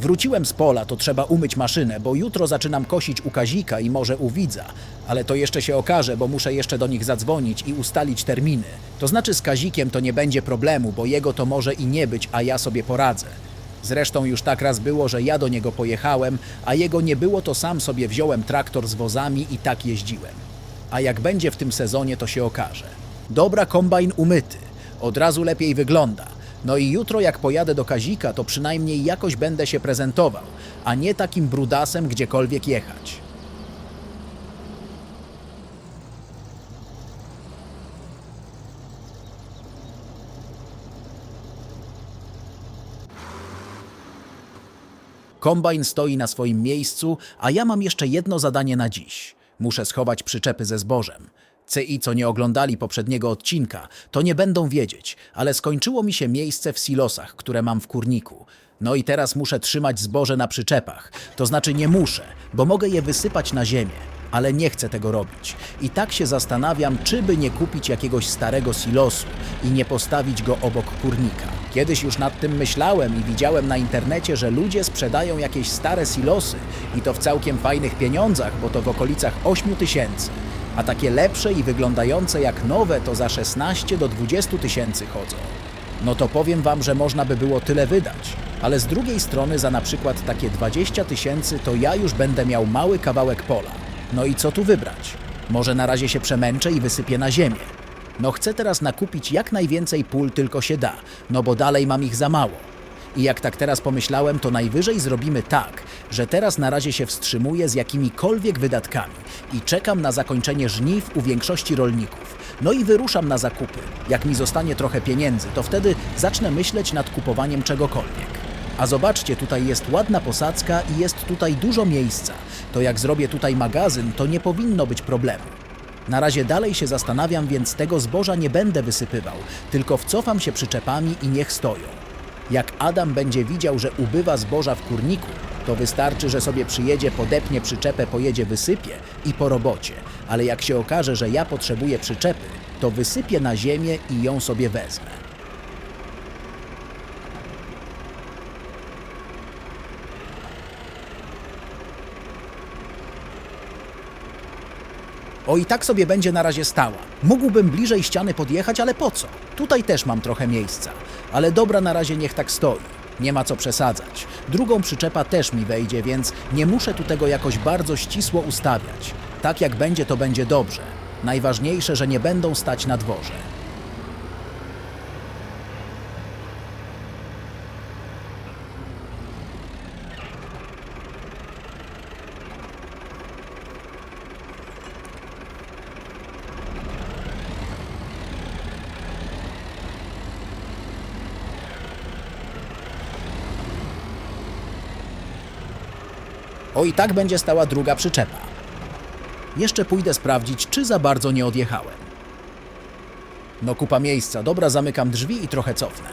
Wróciłem z pola, to trzeba umyć maszynę, bo jutro zaczynam kosić u Kazika i może u Widza. Ale to jeszcze się okaże, bo muszę jeszcze do nich zadzwonić i ustalić terminy. To znaczy z Kazikiem to nie będzie problemu, bo jego to może i nie być, a ja sobie poradzę. Zresztą już tak raz było, że ja do niego pojechałem, a jego nie było, to sam sobie wziąłem traktor z wozami i tak jeździłem. A jak będzie w tym sezonie, to się okaże. Dobra, kombajn umyty. Od razu lepiej wygląda. No i jutro jak pojadę do Kazika, to przynajmniej jakoś będę się prezentował, a nie takim brudasem gdziekolwiek jechać. Kombajn stoi na swoim miejscu, a ja mam jeszcze jedno zadanie na dziś. Muszę schować przyczepy ze zbożem. CI, co nie oglądali poprzedniego odcinka, to nie będą wiedzieć, ale skończyło mi się miejsce w silosach, które mam w kurniku. No i teraz muszę trzymać zboże na przyczepach. To znaczy nie muszę, bo mogę je wysypać na ziemię, ale nie chcę tego robić. I tak się zastanawiam, czy by nie kupić jakiegoś starego silosu i nie postawić go obok kurnika. Kiedyś już nad tym myślałem i widziałem na internecie, że ludzie sprzedają jakieś stare silosy i to w całkiem fajnych pieniądzach, bo to w okolicach 8 tysięcy. A takie lepsze i wyglądające jak nowe to za 16 do 20 tysięcy chodzą. No to powiem wam, że można by było tyle wydać. Ale z drugiej strony za na przykład takie 20 tysięcy to ja już będę miał mały kawałek pola. No i co tu wybrać? Może na razie się przemęczę i wysypię na ziemię. No chcę teraz nakupić jak najwięcej pól tylko się da, no bo dalej mam ich za mało. I jak tak teraz pomyślałem, to najwyżej zrobimy tak, że teraz na razie się wstrzymuję z jakimikolwiek wydatkami i czekam na zakończenie żniw u większości rolników. No i wyruszam na zakupy. Jak mi zostanie trochę pieniędzy, to wtedy zacznę myśleć nad kupowaniem czegokolwiek. A zobaczcie, tutaj jest ładna posadzka i jest tutaj dużo miejsca. To jak zrobię tutaj magazyn, to nie powinno być problemu. Na razie dalej się zastanawiam, więc tego zboża nie będę wysypywał, tylko wcofam się przyczepami i niech stoją. Jak Adam będzie widział, że ubywa zboża w kurniku, to wystarczy, że sobie przyjedzie, podepnie przyczepę, pojedzie, wysypie i po robocie. Ale jak się okaże, że ja potrzebuję przyczepy, to wysypię na ziemię i ją sobie wezmę. O i tak sobie będzie na razie stała. Mógłbym bliżej ściany podjechać, ale po co? Tutaj też mam trochę miejsca. Ale dobra, na razie niech tak stoi. Nie ma co przesadzać. Drugą przyczepa też mi wejdzie, więc nie muszę tu tego jakoś bardzo ścisło ustawiać. Tak jak będzie, to będzie dobrze. Najważniejsze, że nie będą stać na dworze. O i tak będzie stała druga przyczepa. Jeszcze pójdę sprawdzić, czy za bardzo nie odjechałem. No kupa miejsca, dobra, zamykam drzwi i trochę cofnę.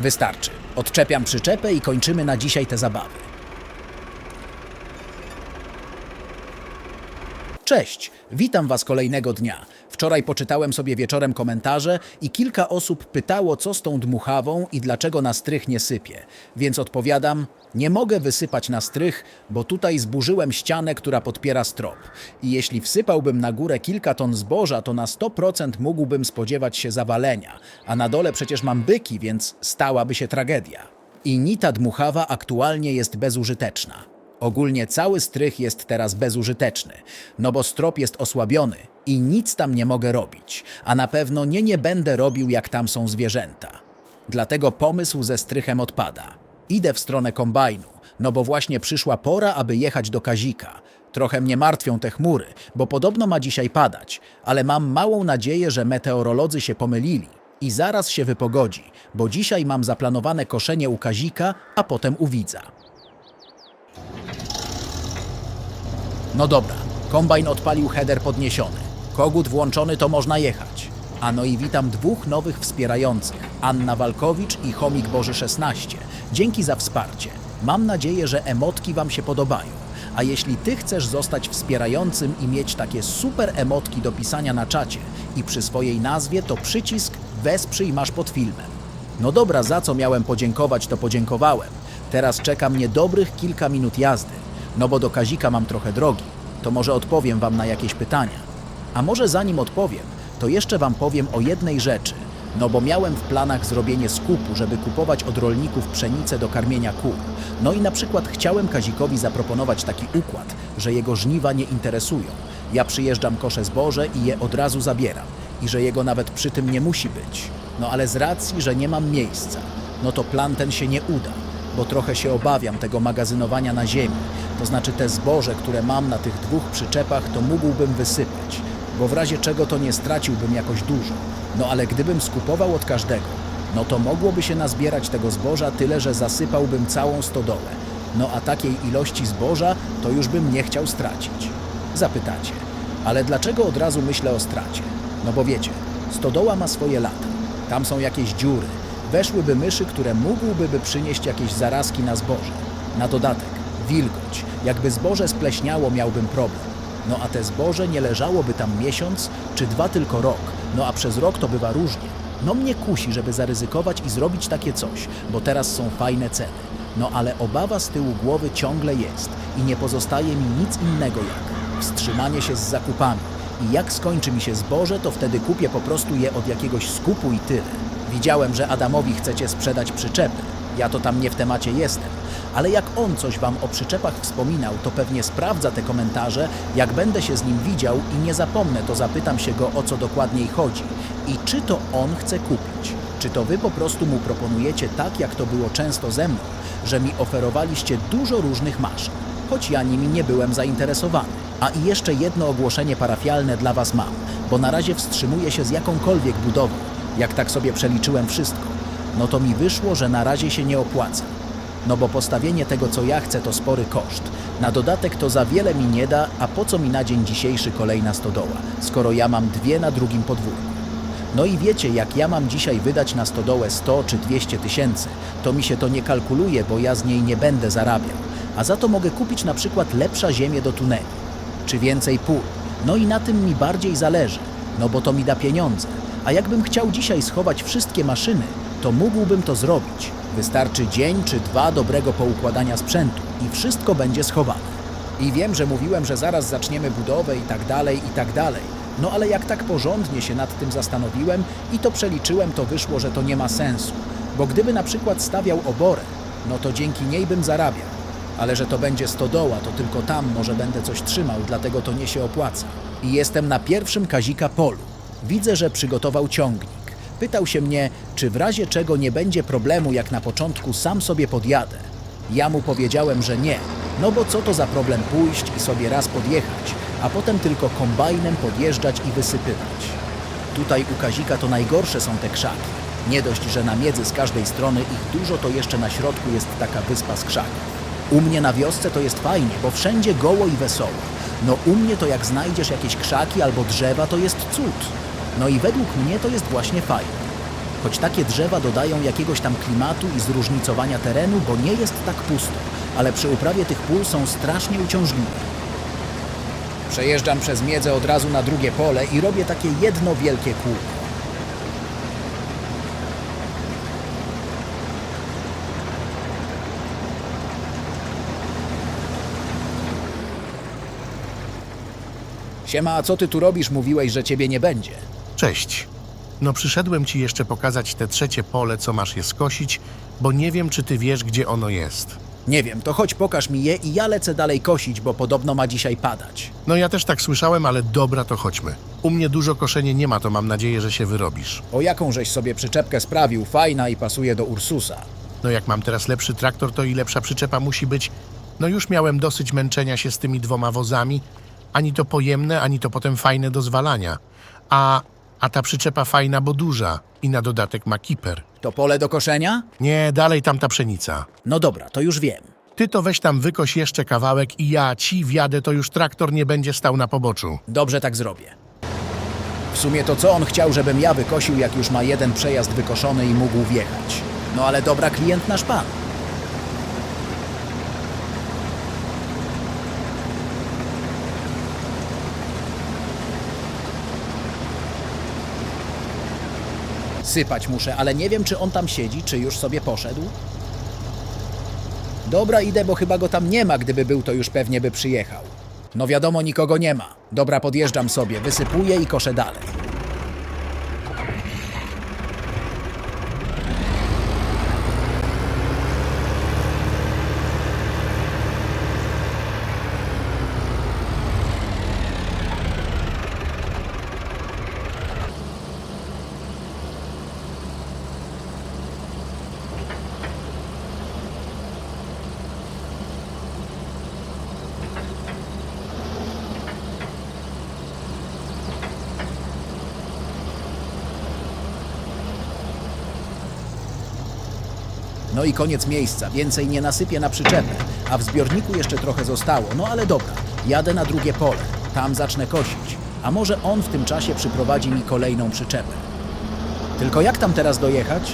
Wystarczy. Odczepiam przyczepę i kończymy na dzisiaj te zabawy. Cześć, witam Was kolejnego dnia. Wczoraj poczytałem sobie wieczorem komentarze i kilka osób pytało, co z tą dmuchawą i dlaczego na strych nie sypie. Więc odpowiadam, nie mogę wysypać na strych, bo tutaj zburzyłem ścianę, która podpiera strop. I jeśli wsypałbym na górę kilka ton zboża, to na 100% mógłbym spodziewać się zawalenia. A na dole przecież mam byki, więc stałaby się tragedia. I ni ta dmuchawa aktualnie jest bezużyteczna. Ogólnie cały strych jest teraz bezużyteczny, no bo strop jest osłabiony i nic tam nie mogę robić, a na pewno nie nie będę robił jak tam są zwierzęta. Dlatego pomysł ze strychem odpada. Idę w stronę kombajnu, no bo właśnie przyszła pora, aby jechać do Kazika. Trochę mnie martwią te chmury, bo podobno ma dzisiaj padać, ale mam małą nadzieję, że meteorolodzy się pomylili i zaraz się wypogodzi, bo dzisiaj mam zaplanowane koszenie u Kazika, a potem u Widza. No dobra, kombajn odpalił header podniesiony. Kogut włączony to można jechać. A no i witam dwóch nowych wspierających, Anna Walkowicz i Chomik Boży 16. Dzięki za wsparcie. Mam nadzieję, że emotki Wam się podobają. A jeśli ty chcesz zostać wspierającym i mieć takie super emotki do pisania na czacie i przy swojej nazwie, to przycisk wesprzyj masz pod filmem. No dobra, za co miałem podziękować, to podziękowałem. Teraz czeka mnie dobrych kilka minut jazdy. No bo do Kazika mam trochę drogi. To może odpowiem wam na jakieś pytania. A może zanim odpowiem, to jeszcze wam powiem o jednej rzeczy. No bo miałem w planach zrobienie skupu, żeby kupować od rolników pszenicę do karmienia kół. No i na przykład chciałem Kazikowi zaproponować taki układ, że jego żniwa nie interesują. Ja przyjeżdżam kosze zboże i je od razu zabieram. I że jego nawet przy tym nie musi być. No ale z racji, że nie mam miejsca, no to plan ten się nie uda, bo trochę się obawiam tego magazynowania na ziemi. To znaczy te zboże, które mam na tych dwóch przyczepach, to mógłbym wysypać, bo w razie czego to nie straciłbym jakoś dużo. No ale gdybym skupował od każdego, no to mogłoby się nazbierać tego zboża tyle, że zasypałbym całą stodołę. No a takiej ilości zboża to już bym nie chciał stracić. Zapytacie, ale dlaczego od razu myślę o stracie? No bo wiecie, stodoła ma swoje lata. Tam są jakieś dziury. Weszłyby myszy, które mógłby by przynieść jakieś zarazki na zboże. Na dodatek, wilgoć. Jakby zboże spleśniało, miałbym problem. No a te zboże nie leżałoby tam miesiąc czy dwa tylko rok. No a przez rok to bywa różnie. No mnie kusi, żeby zaryzykować i zrobić takie coś, bo teraz są fajne ceny. No ale obawa z tyłu głowy ciągle jest i nie pozostaje mi nic innego jak wstrzymanie się z zakupami. I jak skończy mi się zboże, to wtedy kupię po prostu je od jakiegoś skupu i tyle. Widziałem, że Adamowi chcecie sprzedać przyczepy. Ja to tam nie w temacie jestem. Ale jak on coś wam o przyczepach wspominał, to pewnie sprawdza te komentarze. Jak będę się z nim widział i nie zapomnę, to zapytam się go o co dokładniej chodzi. I czy to on chce kupić? Czy to wy po prostu mu proponujecie tak, jak to było często ze mną, że mi oferowaliście dużo różnych maszyn, choć ja nimi nie byłem zainteresowany. A i jeszcze jedno ogłoszenie parafialne dla was mam, bo na razie wstrzymuję się z jakąkolwiek budową. Jak tak sobie przeliczyłem wszystko, no to mi wyszło, że na razie się nie opłaca. No bo postawienie tego, co ja chcę, to spory koszt. Na dodatek to za wiele mi nie da, a po co mi na dzień dzisiejszy kolejna stodoła, skoro ja mam dwie na drugim podwórku. No i wiecie, jak ja mam dzisiaj wydać na stodołę 100 czy 200 tysięcy, to mi się to nie kalkuluje, bo ja z niej nie będę zarabiał. A za to mogę kupić na przykład lepsza ziemię do tuneli, czy więcej pól. No i na tym mi bardziej zależy, no bo to mi da pieniądze. A jakbym chciał dzisiaj schować wszystkie maszyny, to mógłbym to zrobić. Wystarczy dzień czy dwa dobrego poukładania sprzętu i wszystko będzie schowane. I wiem, że mówiłem, że zaraz zaczniemy budowę i tak dalej, i tak dalej. No ale jak tak porządnie się nad tym zastanowiłem i to przeliczyłem, to wyszło, że to nie ma sensu. Bo gdyby na przykład stawiał oborę, no to dzięki niej bym zarabiał. Ale że to będzie stodoła, to tylko tam może będę coś trzymał, dlatego to nie się opłaca. I jestem na pierwszym Kazika polu. Widzę, że przygotował ciągnik. Pytał się mnie, czy w razie czego nie będzie problemu, jak na początku sam sobie podjadę. Ja mu powiedziałem, że nie, no bo co to za problem pójść i sobie raz podjechać, a potem tylko kombajnem podjeżdżać i wysypywać. Tutaj u Kazika to najgorsze są te krzaki. Nie dość, że na miedzy z każdej strony ich dużo, to jeszcze na środku jest taka wyspa z krzaków. U mnie na wiosce to jest fajnie, bo wszędzie goło i wesoło. No u mnie to jak znajdziesz jakieś krzaki albo drzewa, to jest cud. No i według mnie to jest właśnie fajne. Choć takie drzewa dodają jakiegoś tam klimatu i zróżnicowania terenu, bo nie jest tak pusto, ale przy uprawie tych pól są strasznie uciążliwe. Przejeżdżam przez miedzę od razu na drugie pole i robię takie jedno wielkie kółko. Siema, a co ty tu robisz? Mówiłeś, że ciebie nie będzie. Cześć. No przyszedłem ci jeszcze pokazać te trzecie pole, co masz je skosić, bo nie wiem, czy ty wiesz, gdzie ono jest. Nie wiem, to chodź pokaż mi je i ja lecę dalej kosić, bo podobno ma dzisiaj padać. No ja też tak słyszałem, ale dobra, to chodźmy. U mnie dużo koszenie nie ma, to mam nadzieję, że się wyrobisz. O jaką żeś sobie przyczepkę sprawił, fajna i pasuje do Ursusa. No jak mam teraz lepszy traktor, to i lepsza przyczepa musi być. No już miałem dosyć męczenia się z tymi dwoma wozami. Ani to pojemne, ani to potem fajne do zwalania. A, a ta przyczepa fajna, bo duża. I na dodatek ma kiper. To pole do koszenia? Nie, dalej tam ta pszenica. No dobra, to już wiem. Ty to weź tam wykoś jeszcze kawałek i ja ci wjadę, to już traktor nie będzie stał na poboczu. Dobrze tak zrobię. W sumie to co on chciał, żebym ja wykosił, jak już ma jeden przejazd wykoszony i mógł wjechać. No ale dobra klient nasz pan. Sypać muszę, ale nie wiem, czy on tam siedzi, czy już sobie poszedł. Dobra, idę, bo chyba go tam nie ma. Gdyby był, to już pewnie by przyjechał. No wiadomo, nikogo nie ma. Dobra, podjeżdżam sobie, wysypuję i koszę dalej. No i koniec miejsca, więcej nie nasypię na przyczepę, a w zbiorniku jeszcze trochę zostało. No ale dobra, jadę na drugie pole, tam zacznę kosić, a może on w tym czasie przyprowadzi mi kolejną przyczepę. Tylko jak tam teraz dojechać?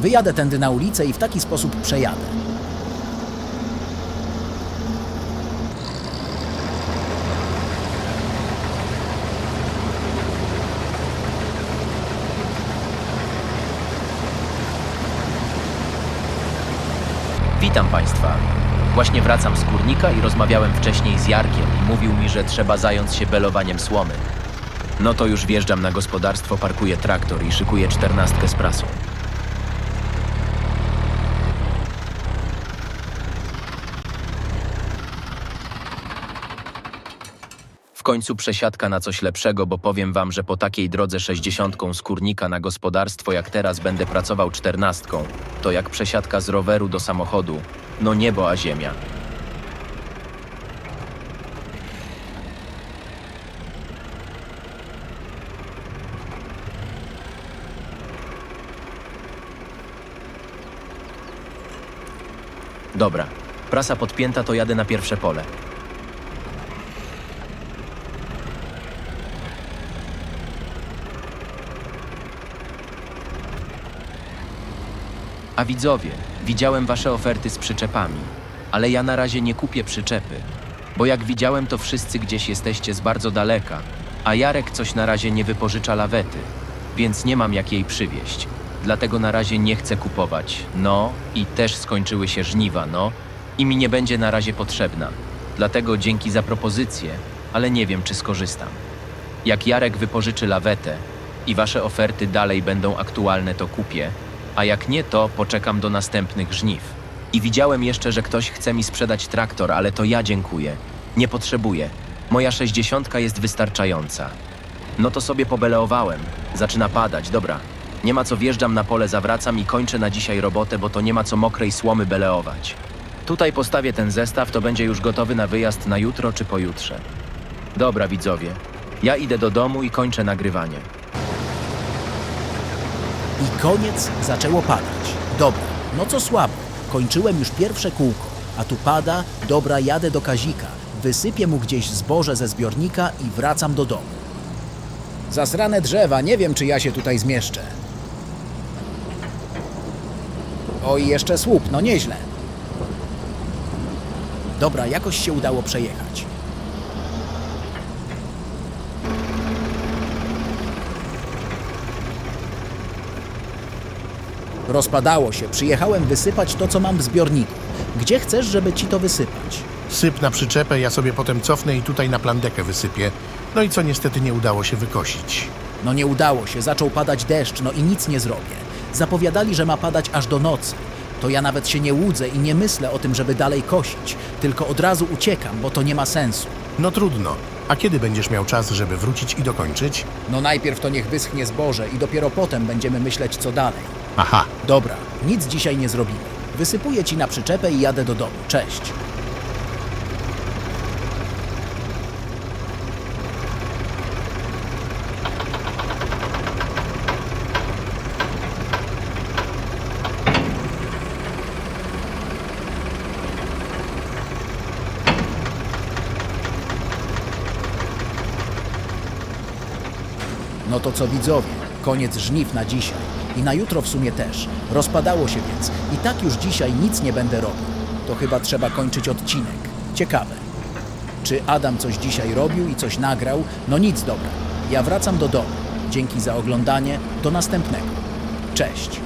Wyjadę tędy na ulicę i w taki sposób przejadę. Witam Państwa. Właśnie wracam z kurnika i rozmawiałem wcześniej z Jarkiem i mówił mi, że trzeba zająć się belowaniem słomy. No to już wjeżdżam na gospodarstwo, parkuję traktor i szykuję czternastkę z prasą. W końcu przesiadka na coś lepszego, bo powiem wam, że po takiej drodze sześćdziesiątką z kurnika na gospodarstwo, jak teraz będę pracował czternastką, to jak przesiadka z roweru do samochodu, no niebo a ziemia. Dobra, prasa podpięta, to jadę na pierwsze pole. A widzowie, widziałem wasze oferty z przyczepami, ale ja na razie nie kupię przyczepy, bo jak widziałem, to wszyscy gdzieś jesteście z bardzo daleka, a Jarek coś na razie nie wypożycza lawety, więc nie mam jak jej przywieźć. Dlatego na razie nie chcę kupować. No i też skończyły się żniwa, no i mi nie będzie na razie potrzebna. Dlatego dzięki za propozycję, ale nie wiem, czy skorzystam. Jak Jarek wypożyczy lawetę i wasze oferty dalej będą aktualne, to kupię, a jak nie, to poczekam do następnych żniw. I widziałem jeszcze, że ktoś chce mi sprzedać traktor, ale to ja dziękuję. Nie potrzebuję. Moja sześćdziesiątka jest wystarczająca. No to sobie pobeleowałem. Zaczyna padać, dobra. Nie ma co wjeżdżam na pole, zawracam i kończę na dzisiaj robotę, bo to nie ma co mokrej słomy beleować. Tutaj postawię ten zestaw, to będzie już gotowy na wyjazd na jutro czy pojutrze. Dobra, widzowie. Ja idę do domu i kończę nagrywanie. I koniec zaczęło padać. Dobra, no co słabo, kończyłem już pierwsze kółko, a tu pada, dobra, jadę do Kazika, wysypię mu gdzieś zboże ze zbiornika i wracam do domu. Zasrane drzewa, nie wiem czy ja się tutaj zmieszczę. O i jeszcze słup, no nieźle. Dobra, jakoś się udało przejechać. Rozpadało się, przyjechałem wysypać to, co mam w zbiorniku. Gdzie chcesz, żeby ci to wysypać? Syp na przyczepę, ja sobie potem cofnę i tutaj na plandekę wysypię. No i co niestety nie udało się wykosić. No nie udało się, zaczął padać deszcz, no i nic nie zrobię. Zapowiadali, że ma padać aż do nocy. To ja nawet się nie łudzę i nie myślę o tym, żeby dalej kosić, tylko od razu uciekam, bo to nie ma sensu. No trudno. A kiedy będziesz miał czas, żeby wrócić i dokończyć? No najpierw to niech wyschnie zboże i dopiero potem będziemy myśleć, co dalej. Aha, Dobra, nic dzisiaj nie zrobimy. Wysypuję ci na przyczepę i jadę do domu. Cześć. No to co widzowie, koniec żniw na dzisiaj i na jutro w sumie też. Rozpadało się więc i tak już dzisiaj nic nie będę robił. To chyba trzeba kończyć odcinek. Ciekawe. Czy Adam coś dzisiaj robił i coś nagrał? No nic dobra. Ja wracam do domu. Dzięki za oglądanie. Do następnego. Cześć.